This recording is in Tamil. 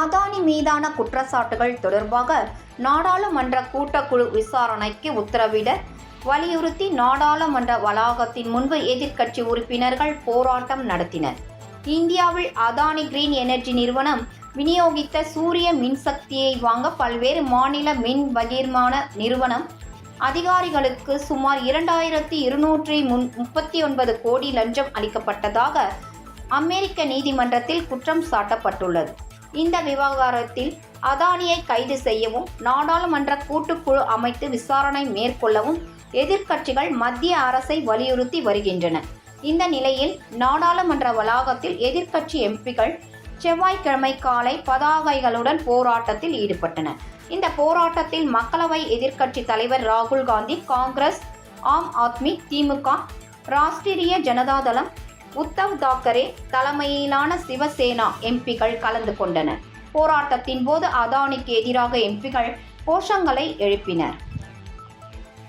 அதானி மீதான குற்றச்சாட்டுகள் தொடர்பாக நாடாளுமன்ற கூட்டக்குழு விசாரணைக்கு உத்தரவிட வலியுறுத்தி நாடாளுமன்ற வளாகத்தின் முன்பு எதிர்க்கட்சி உறுப்பினர்கள் போராட்டம் நடத்தினர். இந்தியாவில் அதானி கிரீன் எனர்ஜி நிறுவனம் விநியோகித்த சூரிய மின்சக்தியை வாங்க பல்வேறு மாநில மின் பகிர்மான நிறுவனம் அதிகாரிகளுக்கு சுமார் இரண்டாயிரத்தி இருநூற்றி முன் முப்பத்தி ஒன்பது கோடி லஞ்சம் அளிக்கப்பட்டதாக அமெரிக்க நீதிமன்றத்தில் குற்றம் சாட்டப்பட்டுள்ளது. இந்த விவகாரத்தில் அதானியை கைது செய்யவும் நாடாளுமன்ற கூட்டுக்குழு அமைத்து விசாரணை மேற்கொள்ளவும் எதிர்க்கட்சிகள் மத்திய அரசை வலியுறுத்தி வருகின்றன. இந்த நிலையில் நாடாளுமன்ற வளாகத்தில் எதிர்க்கட்சி எம்பிகள் செவ்வாய்க்கிழமை காலை பதாகைகளுடன் போராட்டத்தில் ஈடுபட்டனர். இந்த போராட்டத்தில் மக்களவை எதிர்க்கட்சி தலைவர் ராகுல் காந்தி காங்கிரஸ் ஆம் ஆத்மி திமுக ராஷ்டிரிய ஜனதாதளம் உத்தவ் தாக்கரே தலைமையிலான சிவசேனா எம்பிகள் கலந்து கொண்டனர். போராட்டத்தின் போது அதானிக்கு எதிராக எம்பிகள் கோஷங்களை எழுப்பினர்.